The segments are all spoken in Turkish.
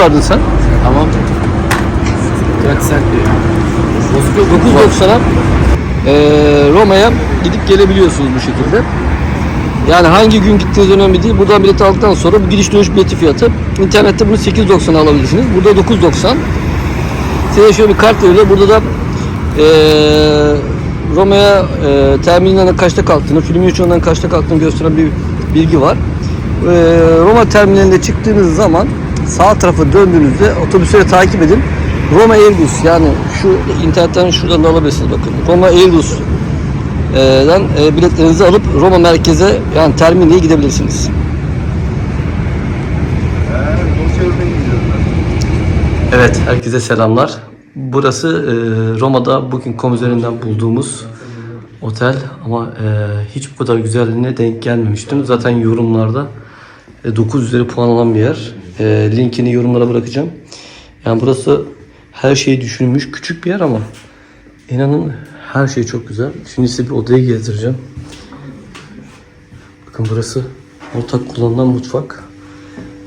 30 verdin sen. Tamam. Kaç sent diyor. Bozuk yok. 9.90'a eee, Roma'ya gidip gelebiliyorsunuz bu şekilde. Yani hangi gün gittiğiniz önemli değil. Buradan bilet aldıktan sonra bu gidiş dönüş bileti fiyatı. İnternette bunu 8.90'a alabilirsiniz. Burada 9.90. Size şöyle bir kart veriyor. Burada da eee Roma'ya eee terminalden kaçta kalktığını, Fiumiciano'dan kaçta kalktığını gösteren bir bilgi var. Eee, Roma terminalinde çıktığınız zaman sağ tarafa döndüğünüzde otobüsleri takip edin. Roma Airbus yani şu internetten şuradan da alabilirsiniz bakın. Roma Airbus den e, biletlerinizi alıp Roma merkeze yani terminale gidebilirsiniz. Evet, herkese selamlar. Burası e, Roma'da Booking.com üzerinden bulduğumuz otel ama e, hiç bu kadar güzelliğine denk gelmemiştim. Zaten yorumlarda e, 9 üzeri puan alan bir yer. E, linkini yorumlara bırakacağım. Yani burası her şeyi düşünülmüş küçük bir yer ama inanın her şey çok güzel. Şimdi size bir odayı gezdireceğim. Bakın burası ortak kullanılan mutfak.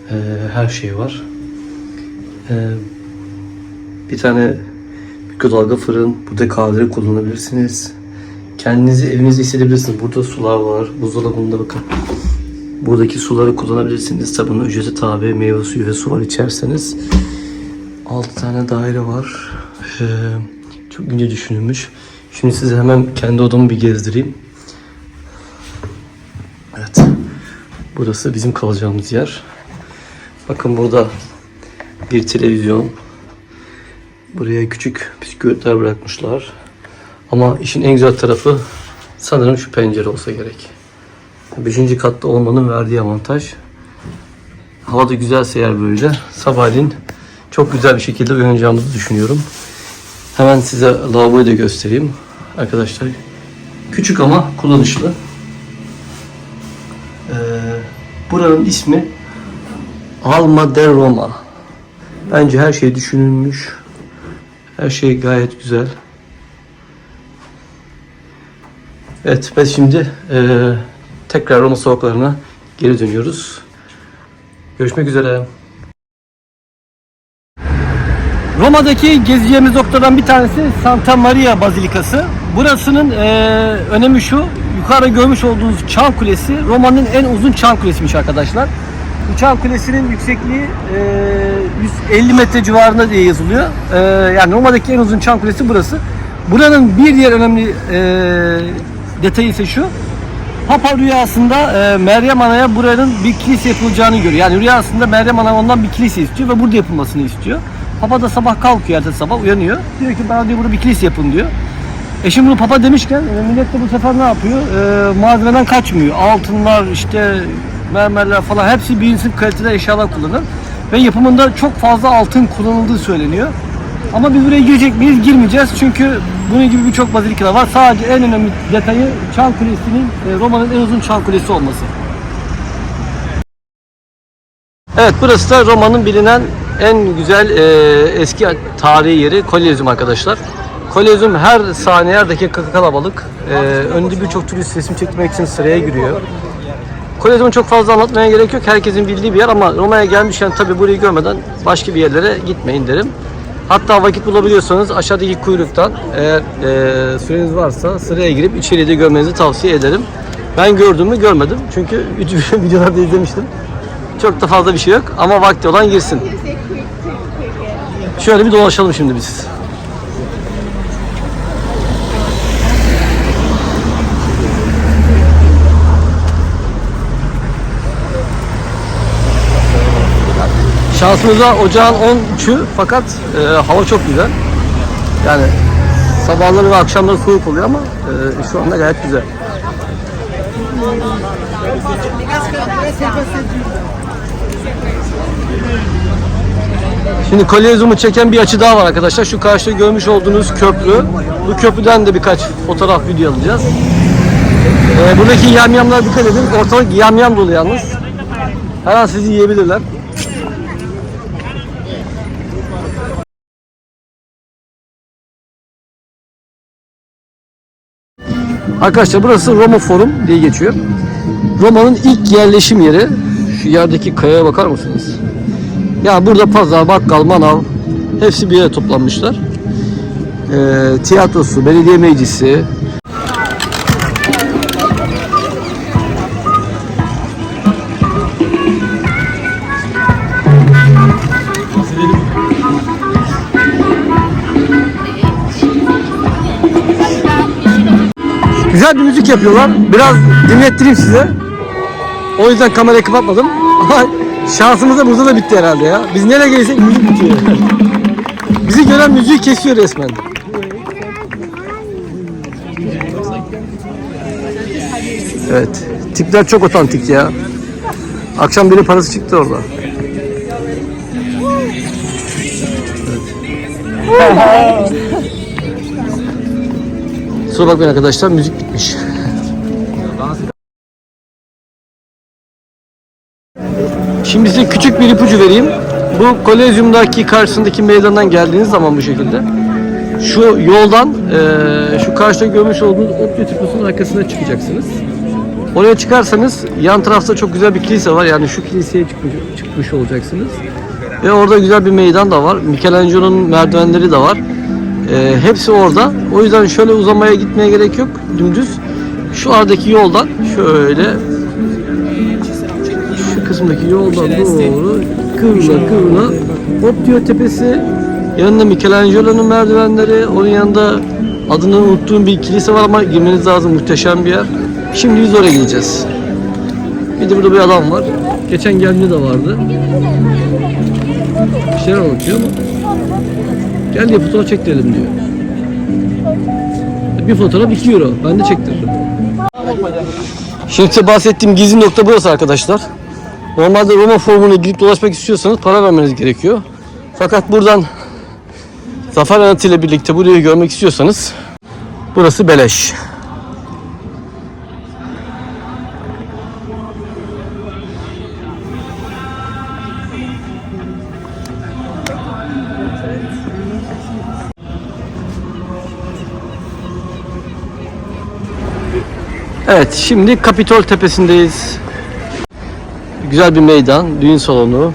E, her şey var. E, bir tane mikrodalga fırın, burada kahve kullanabilirsiniz. Kendinizi evinizde hissedebilirsiniz. Burada sular var. Buzdolabında bakın. Buradaki suları kullanabilirsiniz. Tabi ücreti tabi. Meyve suyu ve su var içerseniz. 6 tane daire var. Ee, çok ince düşünülmüş. Şimdi size hemen kendi odamı bir gezdireyim. Evet. Burası bizim kalacağımız yer. Bakın burada bir televizyon, Buraya küçük bisküvitler bırakmışlar. Ama işin en güzel tarafı sanırım şu pencere olsa gerek. Beşinci katta olmanın verdiği avantaj. Hava da güzelse eğer böyle sabahleyin çok güzel bir şekilde uyanacağımızı düşünüyorum. Hemen size lavaboyu da göstereyim. Arkadaşlar küçük ama kullanışlı. Ee, buranın ismi Alma del Roma. Bence her şey düşünülmüş. Her şey gayet güzel. Evet, biz şimdi eee, tekrar Roma sokaklarına geri dönüyoruz. Görüşmek üzere. Roma'daki gezeceğimiz noktadan bir tanesi Santa Maria Bazilikası. Burasının eee, önemi şu, yukarıda görmüş olduğunuz Çan Kulesi Roma'nın en uzun Çan Kulesi'miş arkadaşlar. Bu Çan Kulesi'nin yüksekliği eee, 150 metre civarında diye yazılıyor. Eee, yani Roma'daki en uzun Çan Kulesi burası. Buranın bir diğer önemli eee, detayı ise şu. Papa rüyasında eee, Meryem Ana'ya buranın bir kilise yapılacağını görüyor. Yani rüyasında Meryem Ana ondan bir kilise istiyor ve burada yapılmasını istiyor. Papa da sabah kalkıyor ertesi sabah uyanıyor. Diyor ki bana diyor burada bir kilise yapın diyor. E şimdi bunu papa demişken e, millet de bu sefer ne yapıyor? E, malzemeden kaçmıyor. Altınlar işte mermerler falan hepsi birinci kalitede eşyalar kullanır. Ve yapımında çok fazla altın kullanıldığı söyleniyor. Ama biz buraya girecek miyiz? Girmeyeceğiz. Çünkü bunun gibi birçok bazilikalar var. Sadece en önemli detayı Çan Kulesi'nin e, Roma'nın en uzun Çan Kulesi olması. Evet burası da Roma'nın bilinen en güzel e, eski tarihi yeri Kolezyum arkadaşlar. Kolezyum her saniye her dakika kalabalık. E, önünde birçok turist resim çekmek için sıraya giriyor. Kolezyum'u çok fazla anlatmaya gerek yok. Herkesin bildiği bir yer ama Roma'ya gelmişken tabii burayı görmeden başka bir yerlere gitmeyin derim. Hatta vakit bulabiliyorsanız aşağıdaki kuyruktan eğer e, süreniz varsa sıraya girip içeriği de görmenizi tavsiye ederim. Ben gördüm mü görmedim. Çünkü videolarda izlemiştim. Çok da fazla bir şey yok ama vakti olan girsin. Şöyle bir dolaşalım şimdi biz. Şansımıza ocağın 13'ü fakat e, hava çok güzel. Yani sabahları ve akşamları soğuk oluyor ama e, şu anda gayet güzel. Şimdi Kolezyum'u çeken bir açı daha var arkadaşlar. Şu karşıda görmüş olduğunuz köprü. Bu köprüden de birkaç fotoğraf video alacağız. Ee, buradaki yamyamlara dikkat edin. Ortalık yamyam dolu yalnız. Her an sizi yiyebilirler. Arkadaşlar burası Roma Forum diye geçiyor. Roma'nın ilk yerleşim yeri. Şu yerdeki kayaya bakar mısınız? Yani burada pazar, bakkal, manav hepsi bir yere toplanmışlar. Ee, tiyatrosu, belediye meclisi, Güzel bir müzik yapıyorlar. Biraz dinlettireyim size. O yüzden kamerayı kapatmadım. Ama şansımız da burada da bitti herhalde ya. Biz nereye gelsek müzik bitiyor. Bizi gören müziği kesiyor resmen. Evet. Tipler çok otantik ya. Akşam biri parası çıktı orada. Kusura bakmayın arkadaşlar müzik Şimdi size küçük bir ipucu vereyim. Bu Kolezyum'daki karşısındaki meydandan geldiğiniz zaman bu şekilde şu yoldan eee, şu karşıda görmüş olduğunuz Opti Tıpası'nın arkasına çıkacaksınız. Oraya çıkarsanız yan tarafta çok güzel bir kilise var. Yani şu kiliseye çıkmış, çıkmış olacaksınız. Ve orada güzel bir meydan da var. Michelangelo'nun merdivenleri de var. Ee, hepsi orada. O yüzden şöyle uzamaya gitmeye gerek yok. Dümdüz. Şu aradaki yoldan şöyle şu kısımdaki yoldan doğru kıvrıla kıvrıla hop diyor tepesi. Yanında Michelangelo'nun merdivenleri. Onun yanında adını unuttuğum bir kilise var ama girmeniz lazım. Muhteşem bir yer. Şimdi biz oraya gideceğiz. Bir de burada bir adam var. Geçen geldiğinde de vardı. Bir şeyler anlatıyor ama Gel diye fotoğraf çektirelim diyor. Bir fotoğraf 2 euro. Ben de çektirdim. Şimdi size bahsettiğim gizli nokta burası arkadaşlar. Normalde Roma formuna girip dolaşmak istiyorsanız para vermeniz gerekiyor. Fakat buradan Zafer Anıtı ile birlikte burayı görmek istiyorsanız burası beleş. Evet, şimdi Kapitol Tepesi'ndeyiz. Güzel bir meydan, düğün salonu.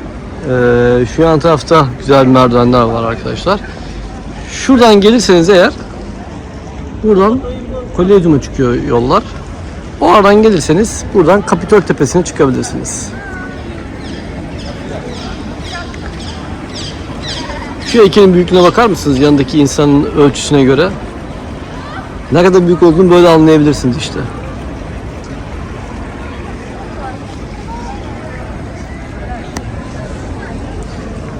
Ee, şu yan tarafta güzel merdivenler var arkadaşlar. Şuradan gelirseniz eğer, buradan Kolezyum'a çıkıyor yollar. O aradan gelirseniz buradan Kapitol Tepesi'ne çıkabilirsiniz. Şu heykelin büyüklüğüne bakar mısınız yanındaki insanın ölçüsüne göre? Ne kadar büyük olduğunu böyle anlayabilirsiniz işte.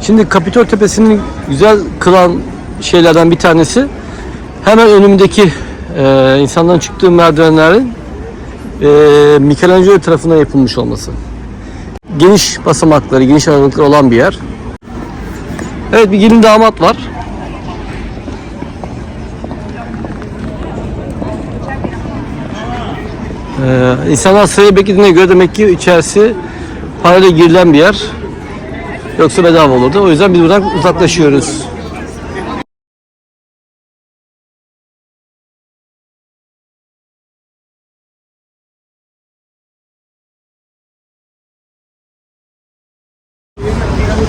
Şimdi Kapitol Tepesi'nin güzel kılan şeylerden bir tanesi hemen önümdeki e, insanların çıktığı merdivenlerin e, Michelangelo tarafından yapılmış olması. Geniş basamakları, geniş aralıkları olan bir yer. Evet bir gelin damat var. Ee, insanlar sıraya beklediğine göre demek ki içerisi parayla girilen bir yer. Yoksa bedava olurdu. O yüzden biz buradan uzaklaşıyoruz.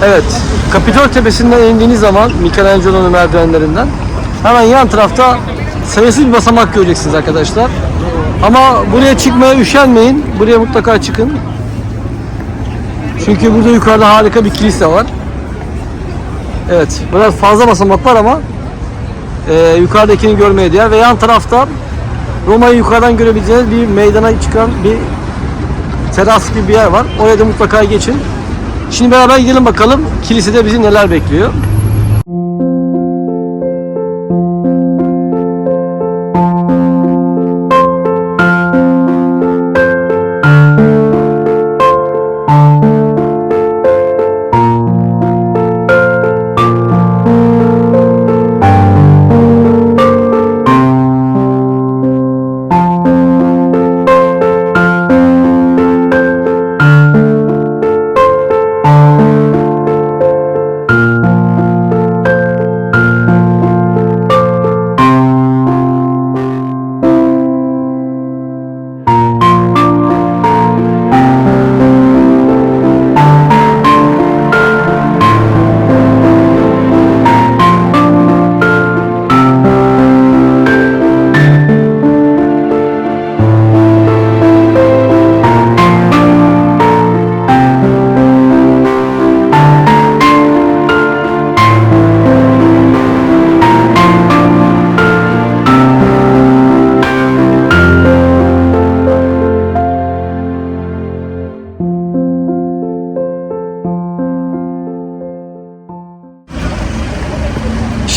Evet, Kapitol Tepesi'nden indiğiniz zaman Michelangelo'nun merdivenlerinden hemen yan tarafta sayısız bir basamak göreceksiniz arkadaşlar. Ama buraya çıkmaya üşenmeyin. Buraya mutlaka çıkın. Çünkü burada yukarıda harika bir kilise var. Evet, biraz fazla basamak var ama e, yukarıdakini görmeye değer ve yan tarafta Roma'yı yukarıdan görebileceğiniz bir meydana çıkan bir teras gibi bir yer var. Oraya da mutlaka geçin. Şimdi beraber gidelim bakalım kilisede bizi neler bekliyor.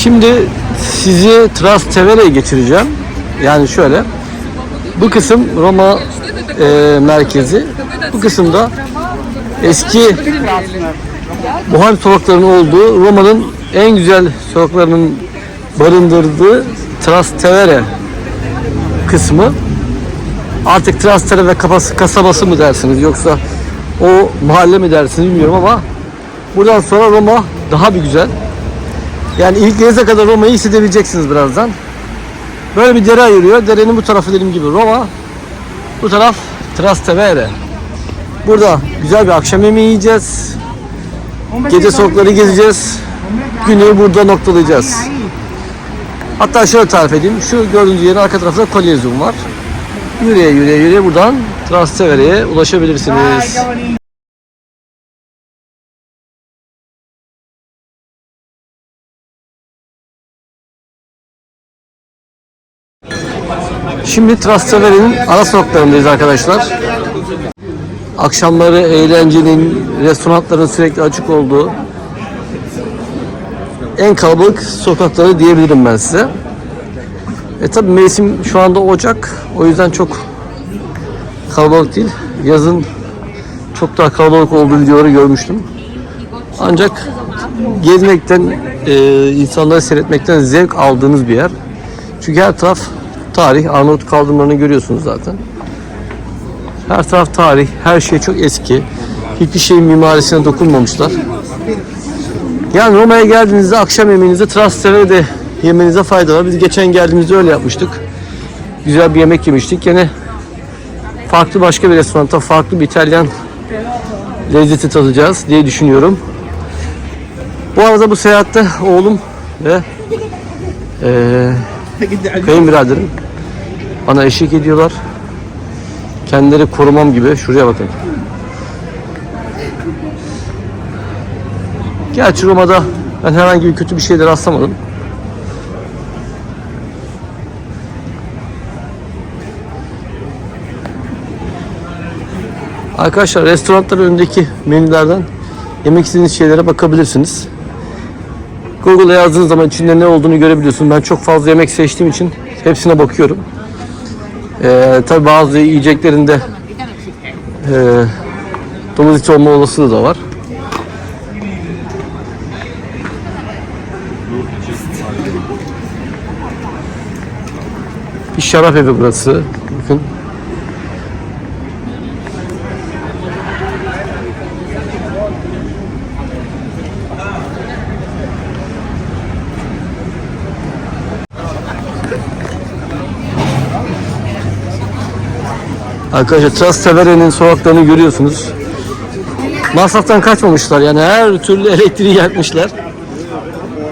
Şimdi sizi Trastevere'ye geçireceğim. Yani şöyle. Bu kısım Roma e, merkezi. Bu kısımda eski Bohem sokaklarının olduğu Roma'nın en güzel sokaklarının barındırdığı Trastevere kısmı. Artık Trastevere kapası, kasabası mı dersiniz yoksa o mahalle mi dersiniz bilmiyorum ama buradan sonra Roma daha bir güzel. Yani ilk denize kadar Roma'yı hissedebileceksiniz birazdan. Böyle bir dere ayırıyor. Derenin bu tarafı dediğim gibi Roma. Bu taraf Trastevere. Burada güzel bir akşam yemeği yiyeceğiz. Gece sokakları gezeceğiz. Günü burada noktalayacağız. Hatta şöyle tarif edeyim. Şu gördüğünüz yerin arka tarafında Kolezyum var. Yürüye yürüye yürüye buradan Trastevere'ye ulaşabilirsiniz. Şimdi Trastevere'nin ara sokaklarındayız arkadaşlar. Akşamları eğlencenin, restoranların sürekli açık olduğu en kalabalık sokakları diyebilirim ben size. E tabi mevsim şu anda Ocak. O yüzden çok kalabalık değil. Yazın çok daha kalabalık olduğu videoları görmüştüm. Ancak gezmekten, e, insanları seyretmekten zevk aldığınız bir yer. Çünkü her taraf tarih. Arnavut kaldırımlarını görüyorsunuz zaten. Her taraf tarih. Her şey çok eski. Hiçbir şeyin mimarisine dokunmamışlar. Yani Roma'ya geldiğinizde akşam yemeğinizde Trastevere'de yemenize fayda var. Biz geçen geldiğimizde öyle yapmıştık. Güzel bir yemek yemiştik. Yine farklı başka bir restoranda farklı bir İtalyan lezzeti tadacağız diye düşünüyorum. Bu arada bu seyahatte oğlum ve eee kayınbiraderim bana eşlik ediyorlar. Kendileri korumam gibi. Şuraya bakın. Gerçi Roma'da ben herhangi bir kötü bir şeyde rastlamadım. Arkadaşlar restoranların önündeki menülerden yemek istediğiniz şeylere bakabilirsiniz. Google'a yazdığınız zaman içinde ne olduğunu görebiliyorsun. Ben çok fazla yemek seçtiğim için hepsine bakıyorum. Ee, tabii bazı yiyeceklerinde e, domuz eti olma olasılığı da var. Bir şarap evi burası. Bakın. Arkadaşlar Trastevere'nin sokaklarını görüyorsunuz. Masraftan kaçmamışlar yani her türlü elektriği yakmışlar.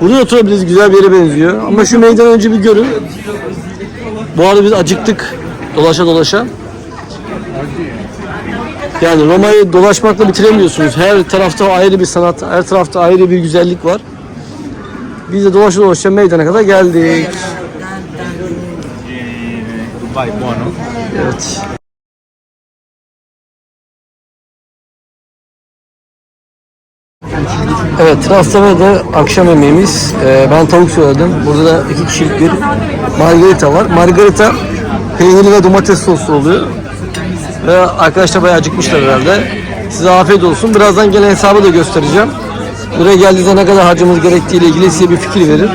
Burada oturabiliriz güzel bir yere benziyor. Ama şu meydan önce bir görün. Bu arada biz acıktık dolaşa dolaşa. Yani Roma'yı dolaşmakla bitiremiyorsunuz. Her tarafta ayrı bir sanat, her tarafta ayrı bir güzellik var. Biz de dolaşa dolaşa meydana kadar geldik. Dubai. Evet. Evet, Trastavere'de akşam yemeğimiz. Ee, ben tavuk söyledim. Burada da iki kişilik bir margarita var. Margarita peynirli ve domates soslu oluyor. Ve arkadaşlar bayağı acıkmışlar herhalde. Size afiyet olsun. Birazdan gelen hesabı da göstereceğim. Buraya geldiğinizde ne kadar harcamamız gerektiği ile ilgili size bir fikir verir.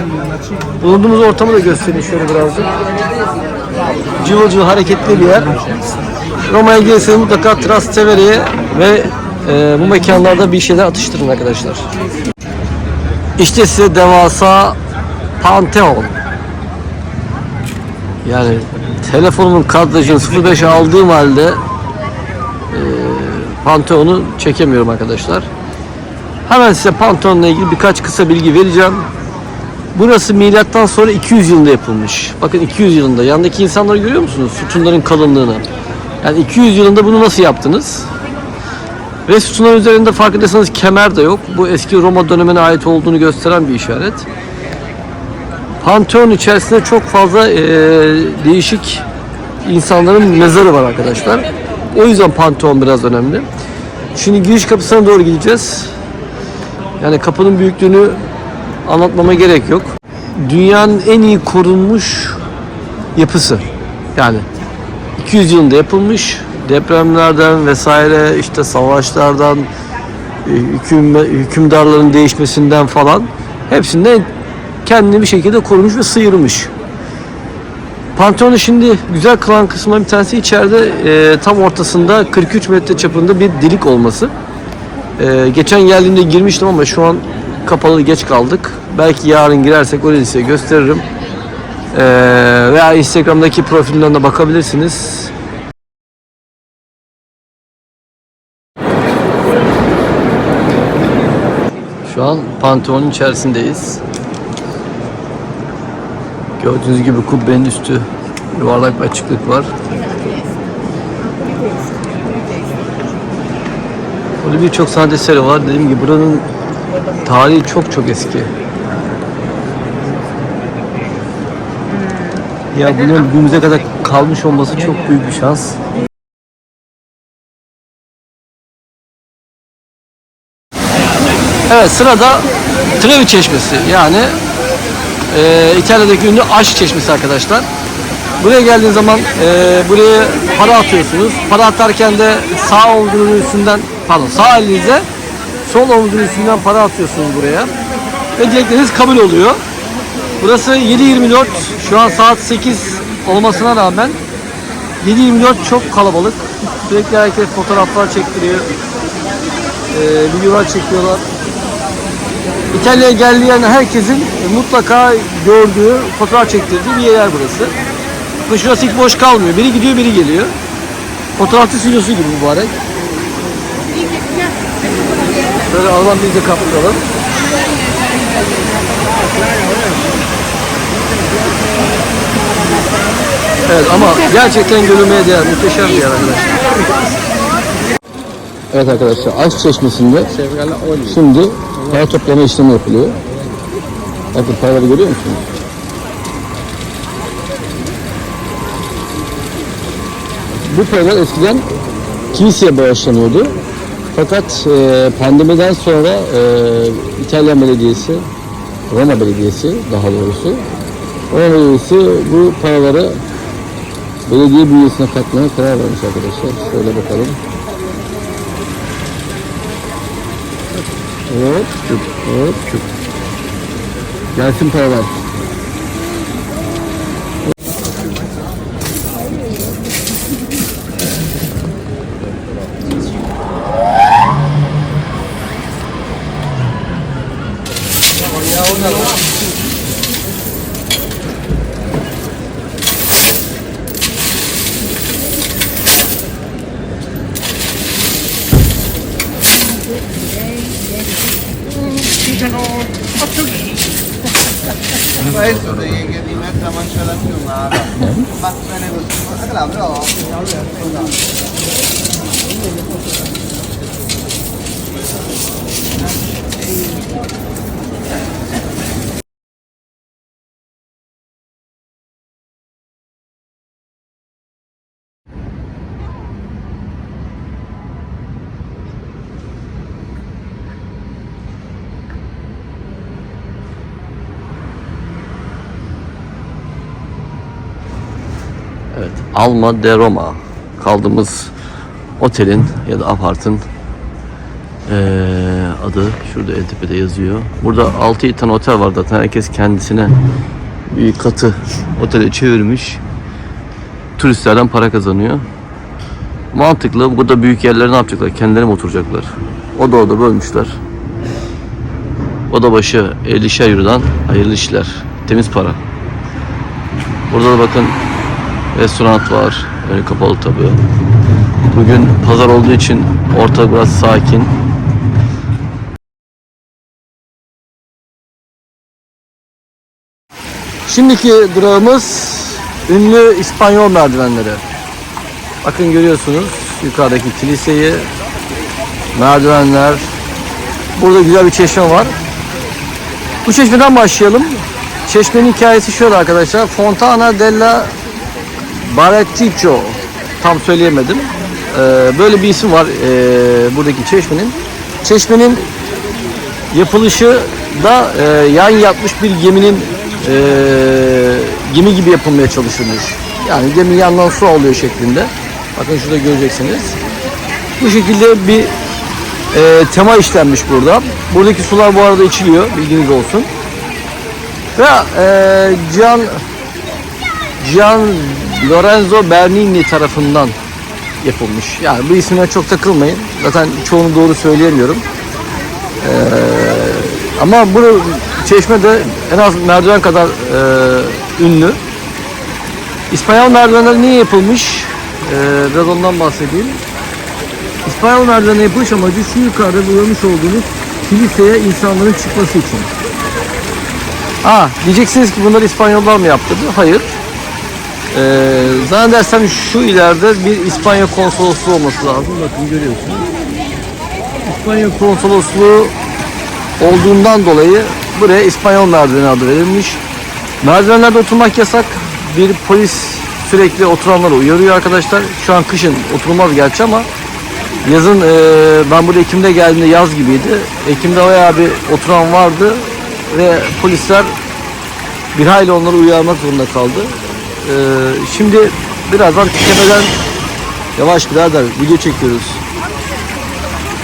Bulunduğumuz ortamı da göstereyim şöyle birazcık. Cıvıl cıvıl hareketli bir yer. Roma'ya gelirseniz mutlaka Trastevere'ye ve e, bu mekanlarda bir şeyler atıştırın arkadaşlar. İşte size devasa Pantheon. Yani telefonumun kadrajını 05 aldığım halde e, Pantheon'u çekemiyorum arkadaşlar. Hemen size Pantheon'la ilgili birkaç kısa bilgi vereceğim. Burası milattan sonra 200 yılında yapılmış. Bakın 200 yılında. Yandaki insanları görüyor musunuz? Sütunların kalınlığını. Yani 200 yılında bunu nasıl yaptınız? Ve sütunların üzerinde farkındaysanız kemer de yok. Bu eski Roma dönemine ait olduğunu gösteren bir işaret. Pantheon içerisinde çok fazla eee, değişik insanların mezarı var arkadaşlar. O yüzden Pantheon biraz önemli. Şimdi giriş kapısına doğru gideceğiz. Yani kapının büyüklüğünü anlatmama gerek yok. dünyanın en iyi korunmuş yapısı. Yani 200 yılında yapılmış depremlerden vesaire işte savaşlardan e, hüküm, hükümdarların değişmesinden falan hepsinden kendini bir şekilde korumuş ve sıyırmış. Pantheon'u şimdi güzel kılan kısmı bir tanesi içeride e, tam ortasında 43 metre çapında bir delik olması. E, geçen geldiğimde girmiştim ama şu an kapalı geç kaldık. Belki yarın girersek orayı size gösteririm. E, veya Instagram'daki profilinden de bakabilirsiniz. Şu an Pantheon'un içerisindeyiz. Gördüğünüz gibi kubbenin üstü yuvarlak bir açıklık var. Burada birçok sanat eseri var. Dediğim gibi buranın tarihi çok çok eski. Ya bunun günümüze kadar kalmış olması çok büyük bir şans. Evet sırada Trevi Çeşmesi yani e, İtalya'daki ünlü aşk çeşmesi arkadaşlar. Buraya geldiğiniz zaman e, buraya para atıyorsunuz. Para atarken de sağ omzunun üstünden pardon sağ elinize sol omzunun üstünden para atıyorsunuz buraya. Ve dilekleriniz kabul oluyor. Burası 7.24 şu an saat 8 olmasına rağmen 7.24 çok kalabalık. Sürekli herkes fotoğraflar çektiriyor. E, videolar çekiyorlar. İtalya'ya geldiği yani herkesin mutlaka gördüğü, fotoğraf çektirdiği bir yer burası. Ve şurası hiç boş kalmıyor. Biri gidiyor, biri geliyor. Fotoğrafçı stüdyosu gibi mübarek. Şöyle Alman biz de kaplayalım. Evet ama gerçekten görülmeye değer. Muhteşem bir yer arkadaşlar. Evet arkadaşlar Aşk Çeşmesi'nde şimdi para toplama işlemi yapılıyor. Bakın paraları görüyor musunuz? Bu paralar eskiden kiliseye bağışlanıyordu. Fakat e, pandemiden sonra e, İtalyan Belediyesi, Roma Belediyesi daha doğrusu, Roma Belediyesi bu paraları belediye bünyesine katmaya karar vermiş arkadaşlar. Şöyle bakalım. Hop çuk hop çuk. Gelsin paralar. Alma de Roma kaldığımız otelin ya da apartın eee, adı şurada en yazıyor. Burada 6 tane otel var zaten herkes kendisine bir katı otele çevirmiş. Turistlerden para kazanıyor. Mantıklı. Burada büyük yerlere ne yapacaklar? Kendileri mi oturacaklar? O da orada bölmüşler. Oda başı 50'şer eurodan hayırlı işler. Temiz para. Burada da bakın restoran var. Önü kapalı tabii. Bugün pazar olduğu için orta biraz sakin. Şimdiki durağımız ünlü İspanyol merdivenleri. Bakın görüyorsunuz yukarıdaki kiliseyi, merdivenler. Burada güzel bir çeşme var. Bu çeşmeden başlayalım. Çeşmenin hikayesi şöyle arkadaşlar. Fontana della Baratico. Tam söyleyemedim. Ee, böyle bir isim var ee, buradaki çeşmenin. Çeşmenin yapılışı da ee, yan yatmış bir geminin gemi gibi yapılmaya çalışılmış. Yani gemi yandan su alıyor şeklinde. Bakın şurada göreceksiniz. Bu şekilde bir e, tema işlenmiş burada. Buradaki sular bu arada içiliyor. Bilginiz olsun. Ve e, Gian Gian Lorenzo Bernini tarafından yapılmış. Yani bu isimle çok takılmayın. Zaten çoğunu doğru söyleyemiyorum. Ee, ama bu çeşme de en az merdiven kadar e, ünlü. İspanyol merdivenler niye yapılmış? Ee, biraz ondan bahsedeyim. İspanyol merdivenler yapılış amacı şu yukarıda görmüş olduğunuz kiliseye insanların çıkması için. Ha, diyeceksiniz ki bunları İspanyollar mı yaptırdı? Hayır. Ee, zannedersem şu ileride bir İspanya konsolosluğu olması lazım. Bakın görüyorsunuz. İspanya konsolosluğu olduğundan dolayı buraya İspanyol merdiveni adı verilmiş. Merdivenlerde oturmak yasak. Bir polis sürekli oturanları uyarıyor arkadaşlar. Şu an kışın oturulmaz gerçi ama yazın e, ben burada Ekim'de geldiğimde yaz gibiydi. Ekim'de bayağı bir oturan vardı ve polisler bir hayli onları uyarmak zorunda kaldı. Ee, şimdi birazdan tepeden yavaş birader video çekiyoruz.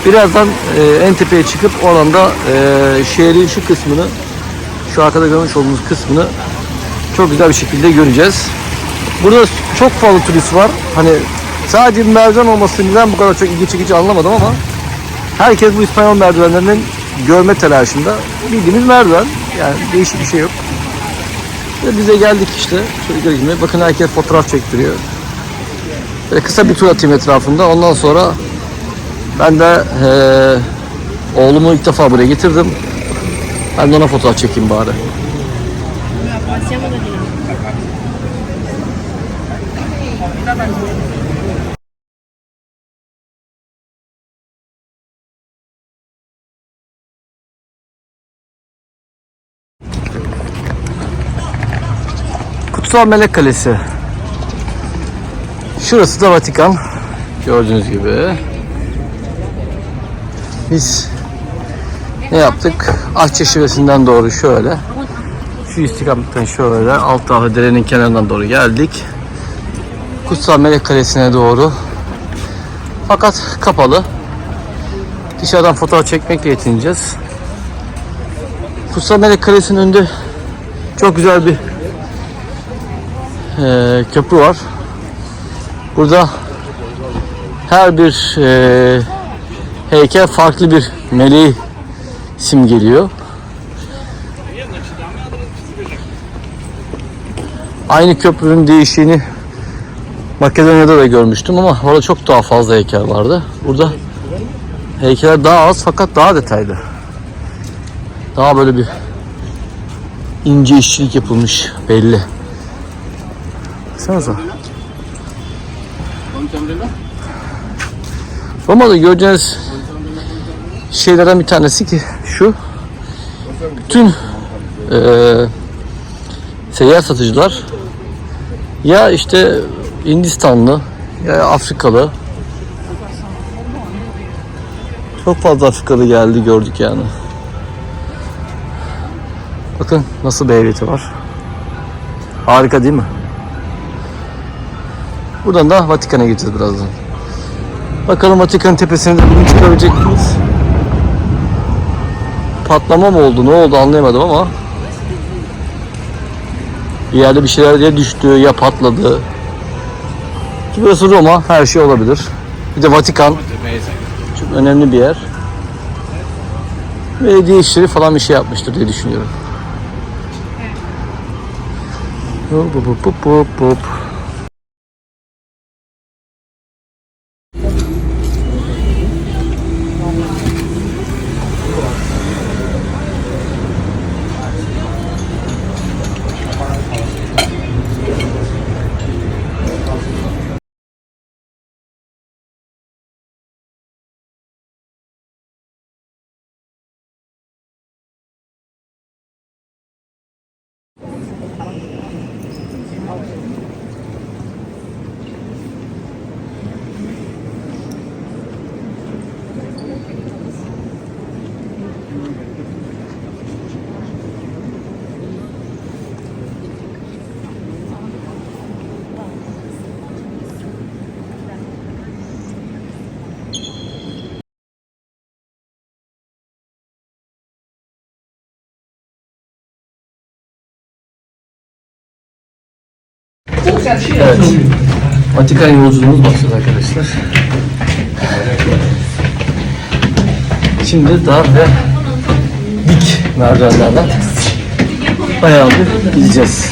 Birazdan e, en tepeye çıkıp oradan da e, şehrin şu kısmını şu arkada görmüş olduğunuz kısmını çok güzel bir şekilde göreceğiz. Burada çok fazla turist var. Hani sadece merdiven olması neden bu kadar çok ilgi çekici anlamadım ama herkes bu İspanyol merdivenlerinin görme telaşında. Bildiğimiz merdiven. Yani değişik bir şey yok. Ve bize geldik işte çocuklar gibi. Bakın herkes fotoğraf çektiriyor. Böyle kısa bir tur atayım etrafında. Ondan sonra ben de eee, oğlumu ilk defa buraya getirdim. Ben de ona fotoğraf çekeyim bari. Lì. Kutsal Melek Kalesi. Şurası da Vatikan. Gördüğünüz gibi. Biz ne yaptık? Akçe Şivesi'nden doğru şöyle. Şu istikametten şöyle alt tarafı derenin kenarından doğru geldik. Kutsal Melek Kalesi'ne doğru. Fakat kapalı. Dışarıdan fotoğraf çekmekle yetineceğiz. Kutsal Melek Kalesi'nin önünde çok güzel bir e, köprü var. Burada her bir e, heykel farklı bir meleği simgeliyor. Aynı köprünün değiştiğini Makedonya'da da görmüştüm ama orada çok daha fazla heykel vardı. Burada heykeller daha az fakat daha detaylı. Daha böyle bir ince işçilik yapılmış belli. Baksanıza. Roma'da göreceğiniz şeylerden bir tanesi ki şu. Bütün eee seyyar satıcılar ya işte Hindistanlı ya Afrikalı çok fazla Afrikalı geldi gördük yani. Bakın nasıl bir heybeti var. Harika değil mi? Buradan da Vatikan'a gideceğiz birazdan. Bakalım Vatikan tepesine de bugün çıkabilecek miyiz? Patlama mı oldu, ne oldu anlayamadım ama bir yerde bir şeyler ya düştü ya patladı. Ki burası Roma, her şey olabilir. Bir de Vatikan. Çok önemli bir yer. Belediye işleri falan bir şey yapmıştır diye düşünüyorum. Hop hop hop hop hop. Evet. Vatikan yolculuğumuz başladı arkadaşlar. Şimdi daha ve dik merdivenlerden bayağı bir gideceğiz.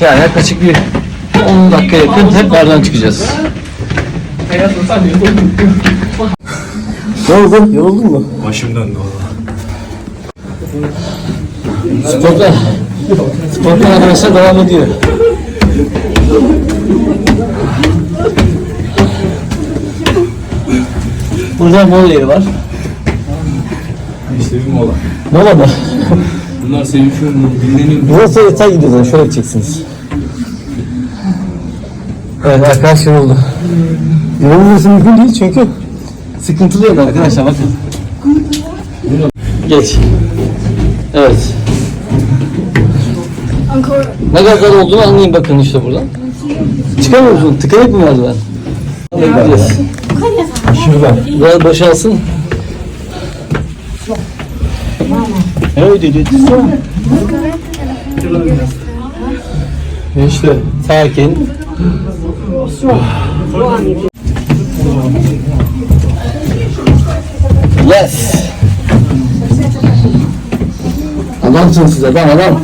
Yani yaklaşık bir 10 dakika yakın hep merdiven çıkacağız. Ne oldu? Yoruldun mu? Başım döndü valla. Sportlar. Sportlar arkadaşlar devam ediyor. Burada mola yeri var. İşte bir mola. Mola mı? Bunlar sevişiyor mu? Dinleniyor mu? Burası yeter gidiyoruz. Şöyle gideceksiniz. Evet arkadaş yoruldu. Yorulması mümkün değil çünkü sıkıntılı arkadaşlar bakın. Geç. Evet. Ne kadar zor olduğunu anlayın bakın işte buradan. Çıkamıyor musun? Tıkanık mı merdiven? Bekleyeceğiz. Şuradan. Biraz boşalsın. Evet dedi. İşte sakin. Yes. Adamsın siz adam adam.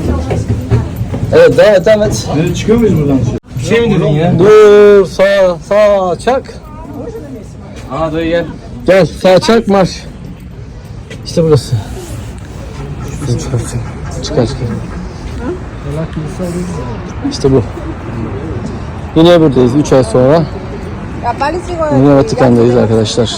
Evet devam et devam et. Nereye çıkıyor muyuz buradan? Bir şey mi dedin ya? Dur sağ sağ çak. Aa dayı gel. Gel sağ çak marş. İşte burası. Çıkar çıkar. İşte bu. Yine buradayız 3 ay sonra. Yine Vatikan'dayız arkadaşlar.